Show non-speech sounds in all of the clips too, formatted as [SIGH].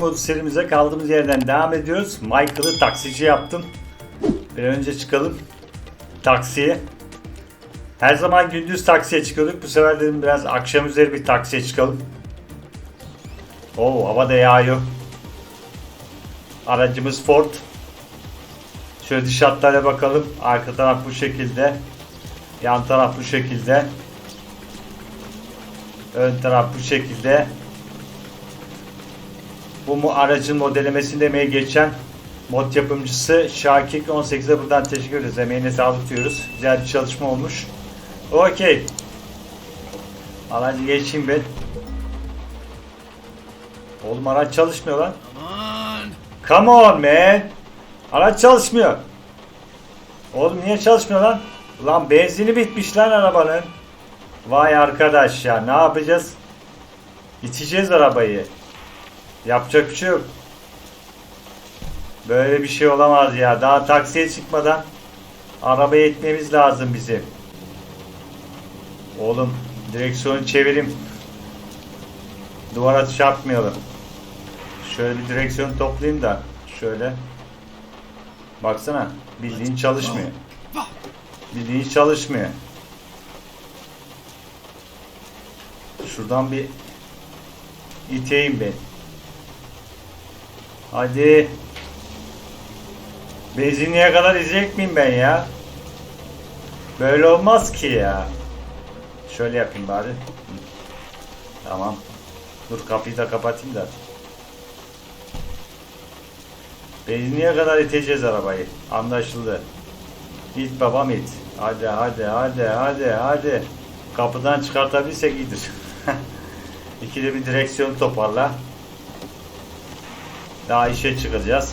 Modu serimize kaldığımız yerden devam ediyoruz. Michael'ı taksici yaptım. Bir önce çıkalım taksiye. Her zaman gündüz taksiye çıkıyorduk. Bu sefer dedim biraz akşam üzeri bir taksiye çıkalım. Oo hava da yağıyor. Aracımız Ford. Şöyle dış hatlara bakalım. Arka taraf bu şekilde. Yan taraf bu şekilde. Ön taraf bu şekilde. Bu aracın modellemesinde emeği geçen mod yapımcısı Şakik 18'e buradan teşekkür ederiz. Emeğine sağlık diyoruz. Güzel bir çalışma olmuş. Okey. Aracı geçeyim ben. Oğlum araç çalışmıyor lan. Come on man. Araç çalışmıyor. Oğlum niye çalışmıyor lan? Lan benzini bitmiş lan arabanın. Vay arkadaş ya ne yapacağız? İteceğiz arabayı. Yapacak bir şey yok. Böyle bir şey olamaz ya. Daha taksiye çıkmadan arabaya itmemiz lazım bizim. Oğlum direksiyonu çevirim. Duvara çarpmayalım. Şöyle bir direksiyon toplayayım da şöyle. Baksana bildiğin çalışmıyor. Bildiğin çalışmıyor. Şuradan bir iteyim ben. Hadi. Benzinliğe kadar izleyecek miyim ben ya? Böyle olmaz ki ya. Şöyle yapayım bari. Tamam. Dur kapıyı da kapatayım da. Benzinliğe kadar iteceğiz arabayı. Anlaşıldı. İt babam it. Hadi hadi hadi hadi hadi. Kapıdan çıkartabilirsek iyidir. [LAUGHS] İkide bir direksiyon toparla. Daha işe çıkacağız.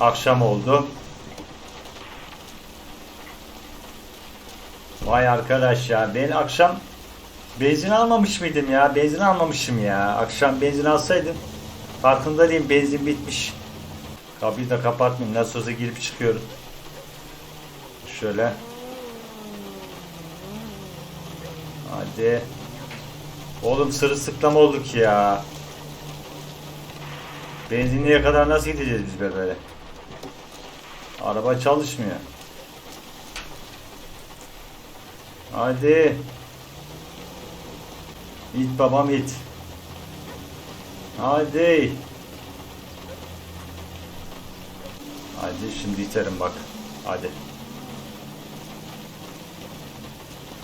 Akşam oldu. Vay arkadaş ya ben akşam benzin almamış mıydım ya? Benzin almamışım ya. Akşam benzin alsaydım farkında değilim benzin bitmiş. Kapıyı da kapatmayayım. Nasıl olsa girip çıkıyorum. Şöyle. Hadi. Oğlum sırılsıklam olduk ya. Benzinliğe kadar nasıl gideceğiz biz böyle? Araba çalışmıyor. Hadi. İt babam it. Hadi. Hadi şimdi iterim bak. Hadi.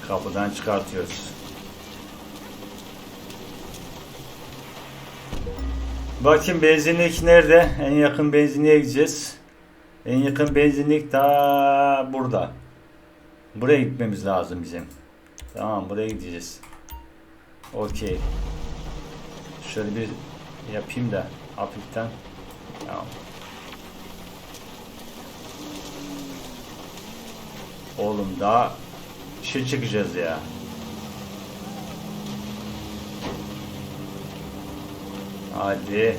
Kapıdan çıkartıyoruz. Bakayım benzinlik nerede? En yakın benzinliğe gideceğiz. En yakın benzinlik ta burada. Buraya gitmemiz lazım bizim. Tamam buraya gideceğiz. Okey. Şöyle bir yapayım da hafiften. Tamam. Oğlum daha şey çıkacağız ya. Hadi.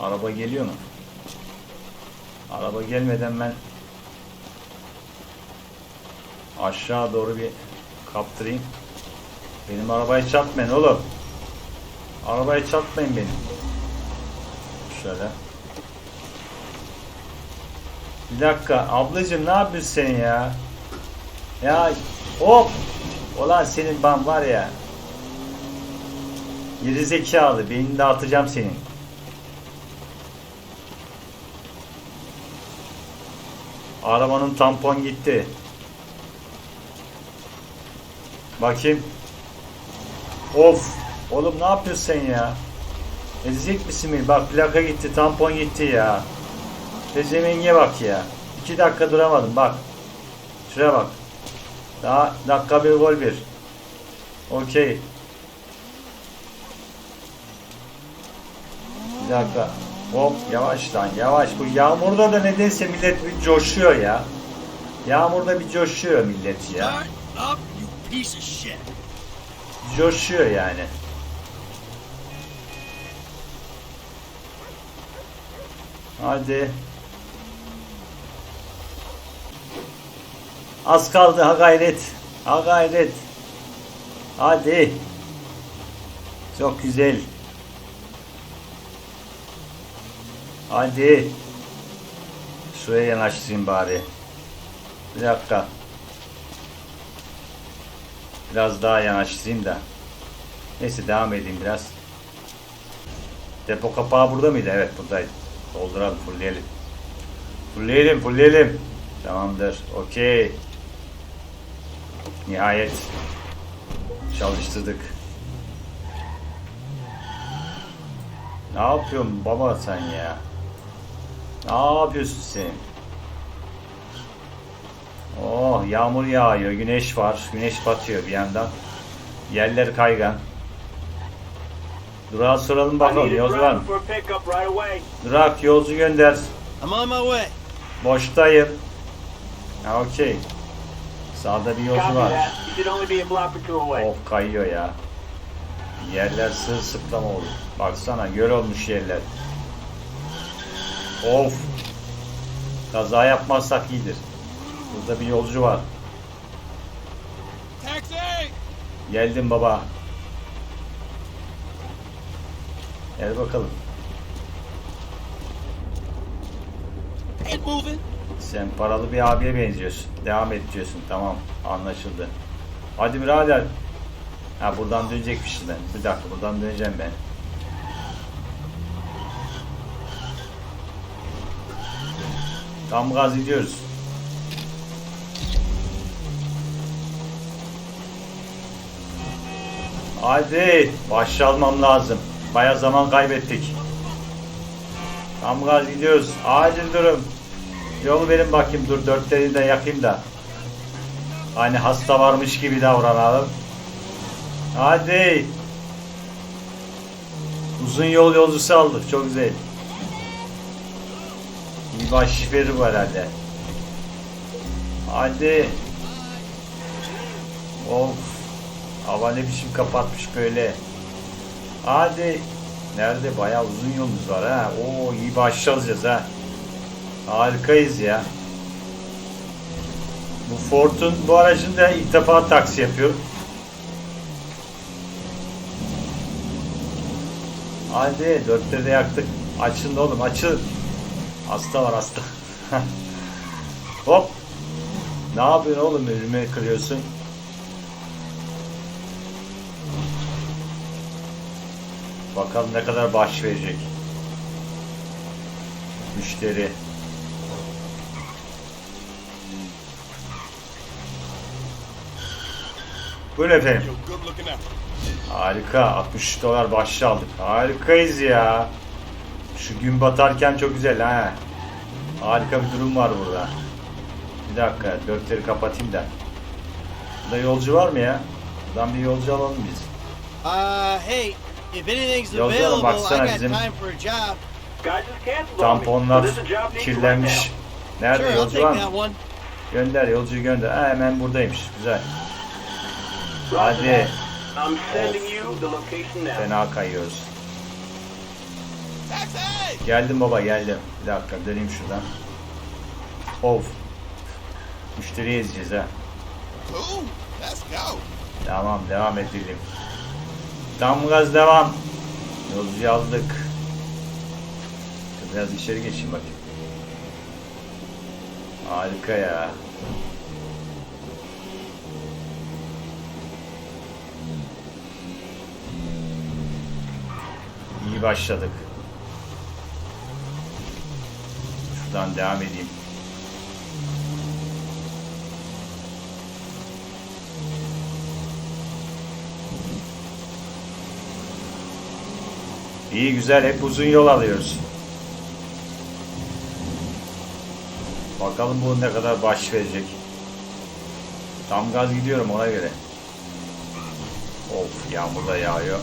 Araba geliyor mu? Araba gelmeden ben aşağı doğru bir kaptırayım. Benim arabayı çarpmayın oğlum. Arabayı çarpmayın benim. Şöyle. Bir dakika ablacığım ne yapıyorsun sen ya? Ya hop! Ulan senin ban var ya. Geri zekalı beynini dağıtacağım senin. Arabanın tampon gitti. Bakayım. Of! Oğlum ne yapıyorsun sen ya? Ezecek misin beni? Bak plaka gitti, tampon gitti ya. Pezemenge bak ya. İki dakika duramadım bak. Şuraya bak. Daha dakika bir gol bir. Okey. Bir dakika. Hop yavaş lan yavaş. Bu yağmurda da nedense millet bir coşuyor ya. Yağmurda bir coşuyor millet ya. Coşuyor yani. Hadi. Az kaldı ha gayret. Ha gayret. Hadi. Çok güzel. Hadi. Şuraya yanaştırayım bari. Bir dakika. Biraz daha yanaştırayım da. Neyse devam edeyim biraz. Depo kapağı burada mıydı? Evet buradaydı. Dolduralım, fullleyelim. Fullleyelim, fullleyelim. Tamamdır. Okey. Nihayet çalıştırdık. Ne yapıyorsun baba sen ya? Ne yapıyorsun sen? Oh yağmur yağıyor, güneş var, güneş batıyor bir yandan. Yerler kaygan. Durak'a soralım bakalım yolcu var mı? Durak yolcu gönder. I'm on my way. Boştayım. Okey. Sağda bir yolcu var. that. You should only be a block or two away. Of kayıyor ya. Yerler sırılsıklam oldu. Baksana göl olmuş yerler. Of. Kaza yapmazsak iyidir. Burada bir yolcu var. Taxi! Geldim baba. Gel bakalım. Ain't moving. Sen paralı bir abiye benziyorsun. Devam et diyorsun. Tamam. Anlaşıldı. Hadi birader. Ha buradan dönecekmişim ben. Bir dakika buradan döneceğim ben. Tam gaz gidiyoruz. Hadi. Başlamam lazım. Baya zaman kaybettik. Tam gaz gidiyoruz. Acil durum. Yolu verin bakayım dur dörtleri de yakayım da. Hani hasta varmış gibi davranalım. Hadi. Uzun yol yolcusu aldık. Çok güzel. İyi bahşiş verir bu herhalde. Hadi. Of. Hava ne biçim kapatmış böyle. Hadi. Nerede? Bayağı uzun yolumuz var ha. Oo iyi bahşiş alacağız ha. Harikayız ya. Bu Ford'un bu aracın da ilk defa taksi yapıyor. Hadi dörtte de yaktık. Açın oğlum açın. Hasta var hasta. [LAUGHS] Hop. Ne yapıyorsun oğlum önüme kırıyorsun. Bakalım ne kadar bahşiş verecek. Müşteri. Buyurun efendim. Harika. 60 dolar bahşiş aldık. Harikayız ya. Şu gün batarken çok güzel ha. Harika bir durum var burada. Bir dakika. Dörtleri kapatayım da. Burada yolcu var mı ya? Buradan bir yolcu alalım biz. Uh, hey, if anything's available, I baksana got bizim time for a job. Guys just canceled on me. Tamponlar kirlenmiş. Nerede Sure, I'll yolcu take var mı? that one. Gönder yolcuyu gönder. Ha, hemen buradaymış. Güzel. Hadi. that. I'm sending you the location now. Fena kayıyoruz. Geldim baba geldim. Bir dakika döneyim şuradan. Of. Müşteriyi ezeceğiz ha. Cool. Let's go. Tamam devam edelim. Tam gaz devam. Yolcuyu aldık. Biraz içeri geçeyim bakayım. Harika ya. İyi başladık. Şuradan devam edeyim. İyi güzel hep uzun yol alıyoruz. Bakalım bu ne kadar baş verecek. Tam gaz gidiyorum ona göre. Of yağmur da yağıyor.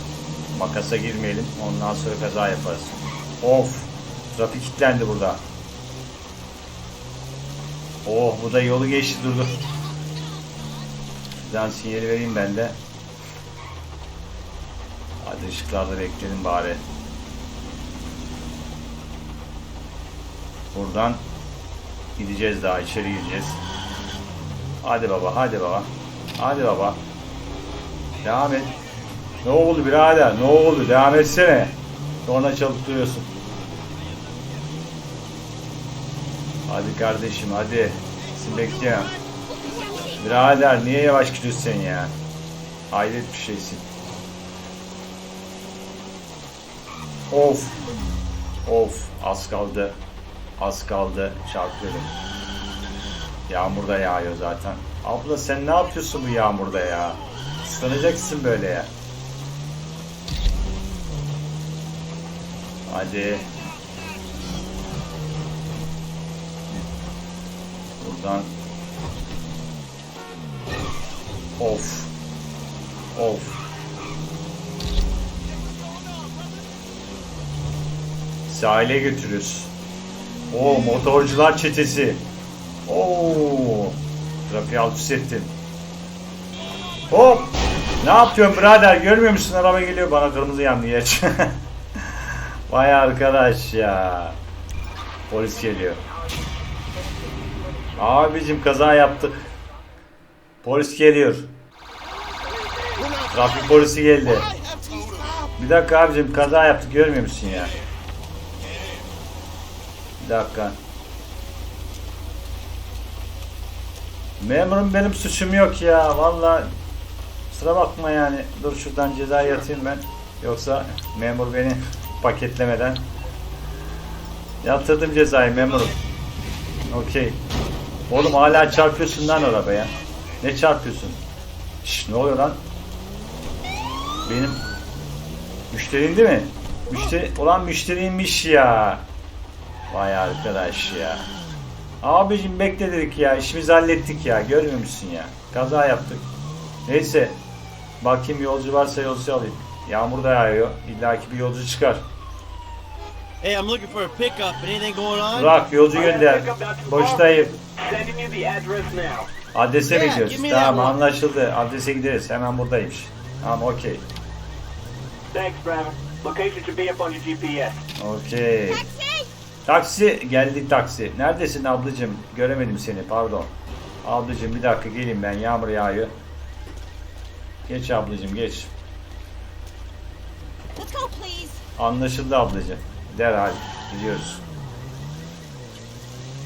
Makasa girmeyelim. Ondan sonra kaza yaparız. Of. Trafik kilitlendi burada. Oh bu da yolu geçti durdu. Şuradan sinyali vereyim ben de. Hadi ışıklarda bekleyelim bari. Buradan gideceğiz daha içeri gireceğiz. Hadi baba hadi baba. Hadi baba. Devam et. Ne oldu birader? Ne oldu? Devam etsene. Sonra çalıp duruyorsun. Hadi kardeşim hadi. Sizi bekliyorum. Birader niye yavaş gidiyorsun sen ya? Hayret bir şeysin. Of. Of. Az kaldı. Az kaldı. Çarpıyorum. Yağmur da yağıyor zaten. Abla sen ne yapıyorsun bu yağmurda ya? Islanacaksın böyle ya. Hadi. Buradan. Of. Of. Sahile götürüyoruz. O motorcular çetesi. Oo. Trafiği alt üst ettin. Hop. Ne yapıyorsun birader? Görmüyor musun? Araba geliyor bana kırmızı yandı geç. [LAUGHS] Vay arkadaş ya. Polis geliyor. Abicim kaza yaptık. Polis geliyor. Trafik polisi geldi. Bir dakika abicim kaza yaptık görmüyor musun ya? Bir dakika. Memurum benim suçum yok ya valla. Sıra bakma yani. Dur şuradan ceza yatayım ben. Yoksa memur beni paketlemeden. Yatırdım cezayı memurum. Okey. Oğlum hala çarpıyorsun lan arabaya. Ne çarpıyorsun? Şş, ne oluyor lan? Benim Müşterin değil mi? Müşteri, olan müşteriymiş ya. Vay arkadaş ya. Abicim bekle dedik ya. işimizi hallettik ya. Görmüyor musun ya? Kaza yaptık. Neyse. Bakayım yolcu varsa yolcu alayım. Yağmur da yağıyor. İlla ki bir yolcu çıkar. Hey, I'm looking for a pickup. Anything going on? Burak yolcu gönder. Boştayım. Sending you the address now. Adrese mi Yeah, gidiyoruz? give me that Tamam one. anlaşıldı. Adrese gideriz. Hemen buradaymış. Tamam okey. Thanks, driver. Location should be up on your GPS. Okey. Taksi geldi taksi. Neredesin ablacığım? Göremedim seni pardon. Ablacığım bir dakika geleyim ben yağmur yağıyor. Geç ablacığım geç. Let's go, please. Anlaşıldı ablacığım. Derhal gidiyoruz.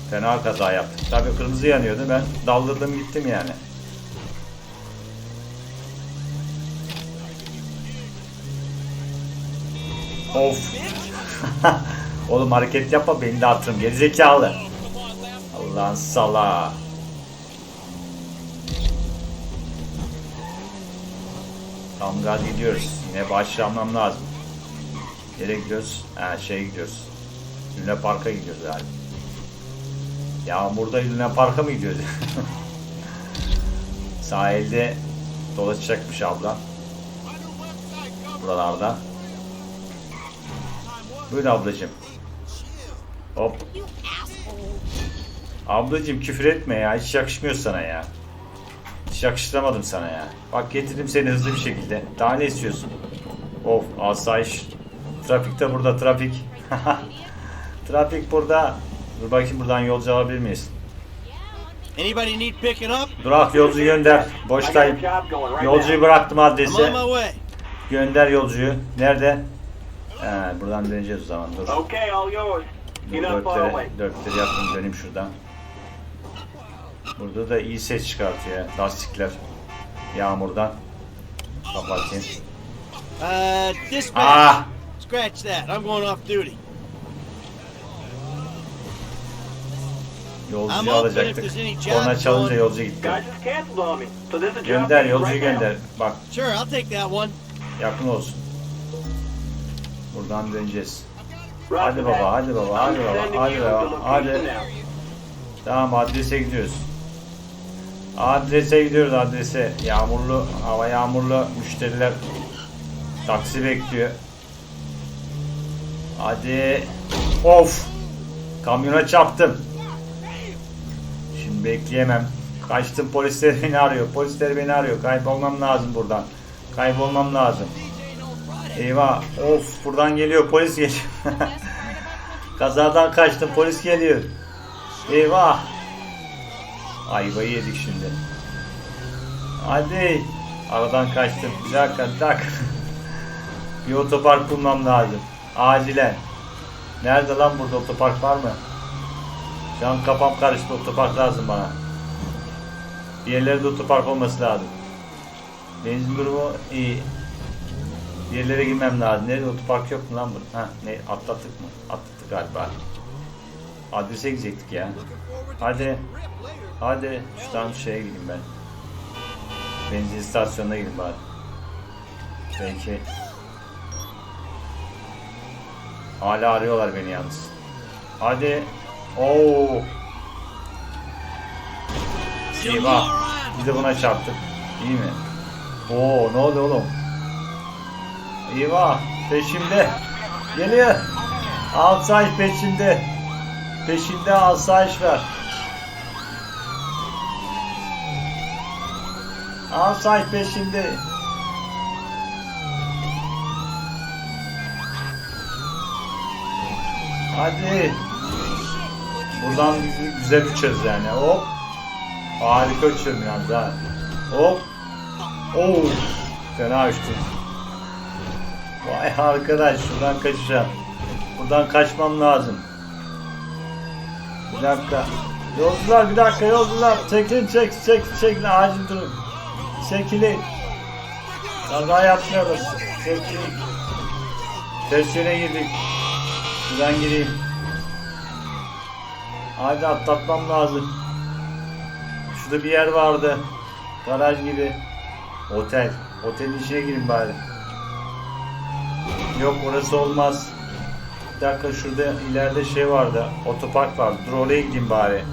Fena kaza yaptık. Tabii kırmızı yanıyordu ben daldırdım gittim yani. Of. [LAUGHS] Oğlum hareket yapma beni de atırım gerizekalı. Allah'ın sala. Tam gaz gidiyoruz. Yine başlamam lazım. Nereye gidiyoruz? Ha şey gidiyoruz. Luna Park'a gidiyoruz yani. Yağmurda Luna Park'a mı gidiyoruz? [LAUGHS] Sahilde dolaşacakmış abla. Buralarda. Buyur ablacığım. Hop. Ablacığım küfür etme ya. Hiç yakışmıyor sana ya. Hiç yakıştıramadım sana ya. Bak getirdim seni hızlı bir şekilde. Daha ne istiyorsun? Of asayiş. Trafik de burada trafik. [LAUGHS] trafik burada. Dur bakayım buradan yolcu alabilir miyiz? Anybody need picking up? Durak yolcu gönder. Boştayım. Yolcuyu bıraktım way. Gönder yolcuyu. Nerede? He, buradan döneceğiz o zaman. Dur. Okay, all yours. Dur dörtleri, dörtleri yaptım döneyim şuradan. Burada da iyi ses çıkartıyor lastikler. Yağmurdan. Kapatayım. Uh, dispatch. Ah! Scratch that. I'm going off duty. I'm Yolcuyu alacaktık. Korna çalınca going. yolcu gitti. Gönder yolcuyu gönder. Bak Sure, I'll take that one. yakın olsun. Buradan döneceğiz. Hadi baba, hadi baba, hadi I'm baba, hadi baba, hadi. Tamam adrese gidiyoruz. Adrese gidiyoruz adrese. Yağmurlu, hava yağmurlu müşteriler taksi bekliyor. Hadi. Of. Kamyona çarptım. Şimdi bekleyemem. Kaçtım polisler beni arıyor. Polisler beni arıyor. Kaybolmam lazım buradan. Kaybolmam lazım. Eyvah. Of buradan geliyor polis geliyor. [LAUGHS] Kazadan kaçtım polis geliyor. Eyvah. Ayvayı yedik şimdi. Hadi. Aradan kaçtım. Bir dakika, bir dakika. [LAUGHS] bir otopark bulmam lazım. Acilen. Nerede lan burada otopark var mı? Şu an kafam karıştı. Otopark lazım bana. Bir yerlerde otopark olması lazım. Benzin durumu iyi. Bir yerlere girmem lazım. Nerede otopark yok mu lan bu? Ha, ne atlattık mı? Atlattık galiba. Adrese gidecektik ya. Hadi. Hadi. Şuradan şeye gideyim ben. Benzin istasyonuna gideyim bari. Belki. Hala arıyorlar beni yalnız. Hadi. Oo. Eyvah. Bir de buna çarptık. İyi mi? Oo ne oldu oğlum? Eyvah. Peşimde. Geliyor. Alsayiş peşinde. Peşinde alsayiş var. Alsayiş peşinde. Hadi. Buradan güzel uçarız yani. Hop. Harika uçuyorum yalnız ha. Hop. Oo. Fena uçtum. Vay arkadaş şuradan kaçacağım. Buradan kaçmam lazım. Bir dakika. Yolcular bir dakika yolcular. Çekilin çek çek çekilin acil durun. Çekilin. Kaza yapmıyoruz. Çekilin. Ters yöne girdik. Şuradan gireyim. Hadi atlatmam lazım. Şurada bir yer vardı. Garaj gibi. Otel. Otelin içine girin bari. Yok orası olmaz. Bir dakika şurada ileride şey vardı. Otopark vardı. Dur oraya gideyim bari.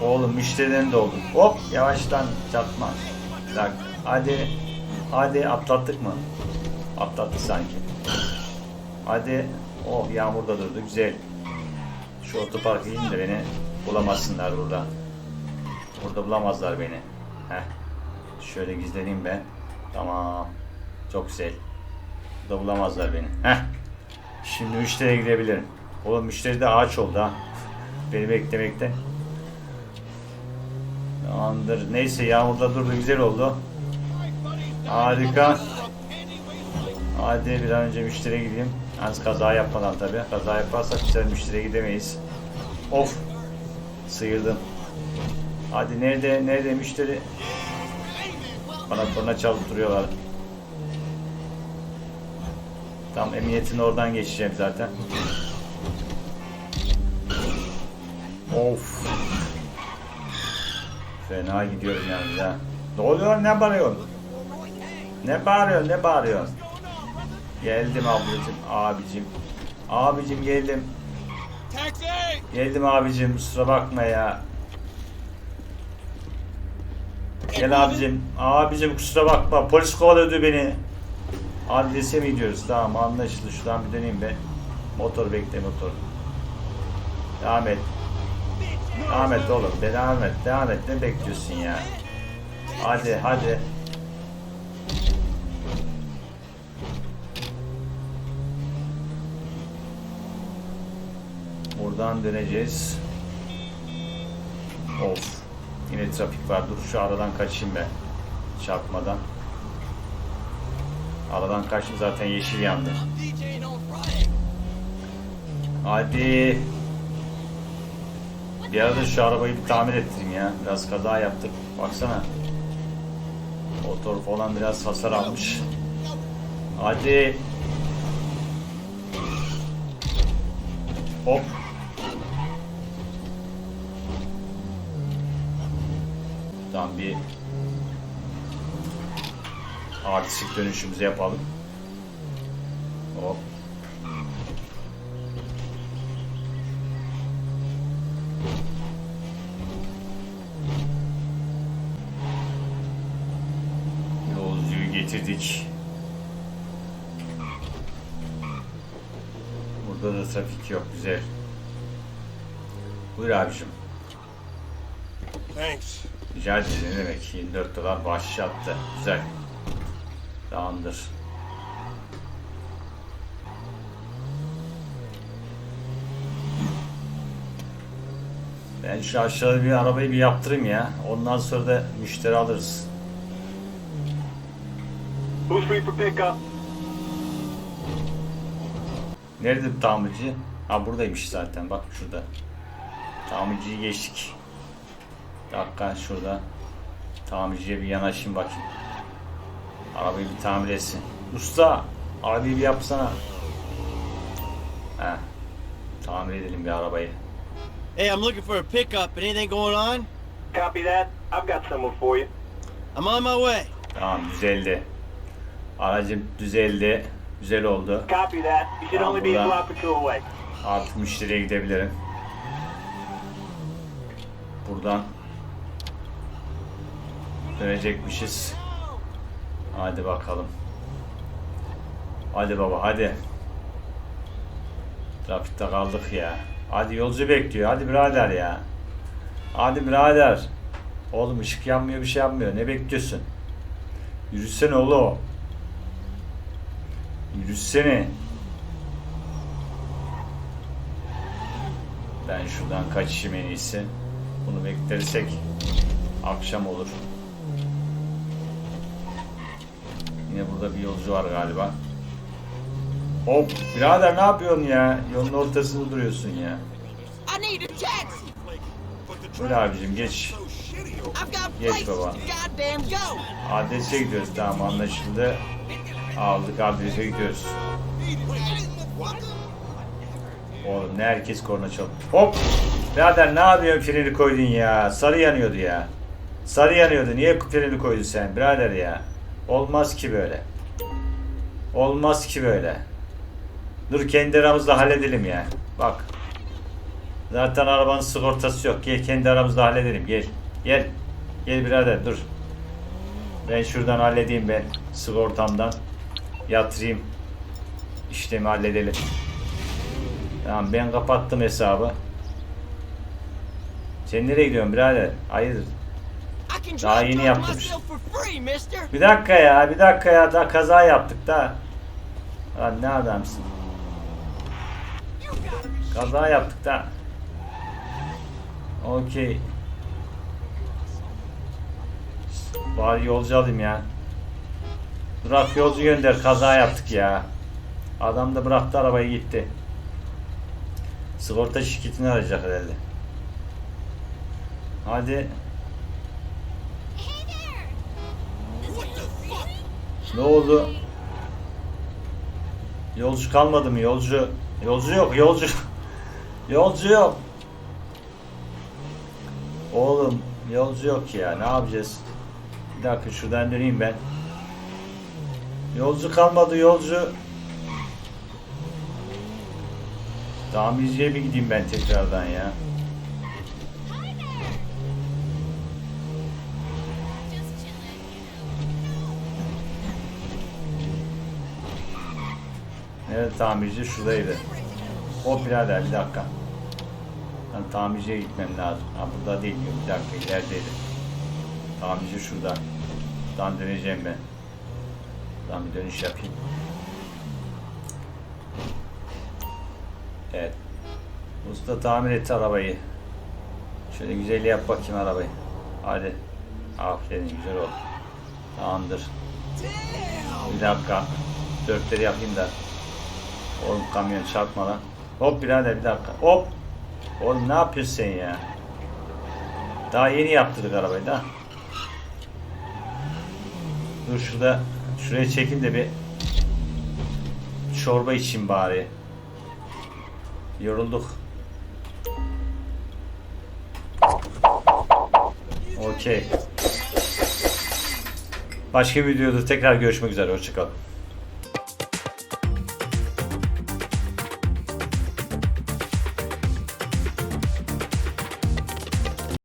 Oğlum müşteriden de oldum. Hop yavaştan çarpma. Bir dakika. Hadi. Hadi atlattık mı? Atlattık sanki. Hadi. Oh yağmur da durdu. Güzel. Şu otoparka ineyim de beni bulamazsınlar burada. Burada bulamazlar beni. Heh. Şöyle gizleneyim ben. Tamam. Çok güzel. Burada bulamazlar beni. Heh. Şimdi müşteriye gidebilirim. Oğlum müşteri de ağaç oldu ha. Beni beklemekte. Tamamdır. Neyse yağmurda durdu. Güzel oldu. Harika. Hadi bir an önce müşteriye gideyim. Yalnız kaza yapmadan tabi. Kaza yaparsak güzel müşteriye gidemeyiz. Of. Sıyırdım. Hadi nerede nerede müşteri? Bana korna çalıp duruyorlar. Tam emniyetin oradan geçeceğim zaten. Of. Fena gidiyorum yalnız ha. Ne oluyor ne bağırıyorsun? Ne bağırıyorsun ne bağırıyorsun? Geldim ablacım abicim. Abicim geldim. Geldim abicim kusura bakma ya. Gel abicim. Abicim kusura bakma. Polis kovalıyordu beni. Adrese mi gidiyoruz? Tamam anlaşıldı. Şuradan bir döneyim be. Motor bekle motor. Devam et. Devam et oğlum. Devam et. Devam et. Ne bekliyorsun ya? Hadi hadi. Buradan döneceğiz. Of. Yine trafik var. Dur şu aradan kaçayım ben. Çarpmadan. Aradan kaçtım zaten yeşil yandı. Hadi. Bir arada şu arabayı bir tamir ettireyim ya. Biraz kaza yaptık. Baksana. Motor falan biraz hasar almış. Hadi. Hop. Tam bir artistik dönüşümüzü yapalım. Hop. Yolcuyu getirdik. Burada da trafik yok. Güzel. Buyur abicim. Rica ederim ne demek 24 dolar bahşiş attı. Güzel. Tamamdır. Ben şu aşağıda bir arabayı bir yaptırayım ya. Ondan sonra da müşteri alırız. Who's free for pickup? Nerede bu tamirci? Ha buradaymış zaten bak şurada. Tamirciyi geçtik. Dakika şurada. Tamirciye bir yanaşayım bakayım. Arabayı bir tamir etsin. Usta arabayı bir yapsana. He. Tamir edelim bir arabayı. Hey, I'm looking for a pickup. Anything going on? Copy that. I've got someone for you. I'm on my way. Tamam düzeldi. Aracım düzeldi. Güzel oldu. Copy that. You should Tamam, only be a block or two away. Artık müşteriye gidebilirim. Buradan dönecekmişiz. Hadi bakalım. Hadi baba hadi. Trafikte kaldık ya. Hadi yolcu bekliyor. Hadi birader ya. Hadi birader. Oğlum ışık yanmıyor bir şey yapmıyor. Ne bekliyorsun? Yürüsene oğlum. Yürüsene. Ben şuradan kaçayım en iyisi. Bunu beklersek akşam olur. Yine burada bir yolcu var galiba. Hop birader ne yapıyorsun ya? Yolun ortasında duruyorsun ya. Böyle abicim geç. Places baba. Adrese gidiyoruz tamam anlaşıldı. Aldık adrese gidiyoruz. Oğlum ne herkes korna çal. Hop! Birader ne yapıyorsun freni koydun ya? Sarı yanıyordu ya. Sarı yanıyordu. Niye freni koydun sen birader ya? Olmaz ki böyle. Olmaz ki böyle. Dur kendi aramızda halledelim ya. Bak. Zaten arabanın sigortası yok. Gel kendi aramızda halledelim. Gel. Gel. Gel birader dur. Ben şuradan halledeyim ben sigortamdan. Yatırayım. İşlemi halledelim. Tamam ben kapattım hesabı. Sen nereye gidiyorsun birader? Hayırdır? Daha yeni mister. Bir dakika ya, bir dakika ya. Daha kaza yaptık da. Lan ne adamsın? Kaza yaptık da. Okey. Bari yolcu alayım ya. Bırak yolcu gönder. Kaza yaptık ya. Adam da bıraktı arabayı gitti. Sigorta şirketini arayacak herhalde. Hadi. Ne oldu? Yolcu kalmadı mı? Yolcu. Yolcu yok. Yolcu. [LAUGHS] Yolcu yok. Oğlum yolcu yok ya. Ne yapacağız? Bir dakika şuradan döneyim ben. Yolcu kalmadı yolcu. Tamirciye bir gideyim ben tekrardan ya. Nerede tamirci? Şuradaydı. O birader bir dakika. Ben tamirciye gitmem lazım. Ha burada değil. Yok, bir dakika ilerideydi. Tamirci şurada. Buradan döneceğim ben. Buradan bir dönüş yapayım. Evet. Usta tamir etti arabayı. Şöyle güzel yap bakayım arabayı. Hadi. Aferin güzel oldu. Tamamdır. Bir dakika. Dörtleri yapayım da. Oğlum kamyon çarpma lan. Hop birader bir dakika. Hop. Oğlum ne yapıyorsun sen ya? Daha yeni yaptırdık arabayı da. Dur şurada şuraya çekeyim de bir çorba içeyim bari. Yorulduk. Okey. Başka bir videoda tekrar görüşmek üzere. Hoşçakalın.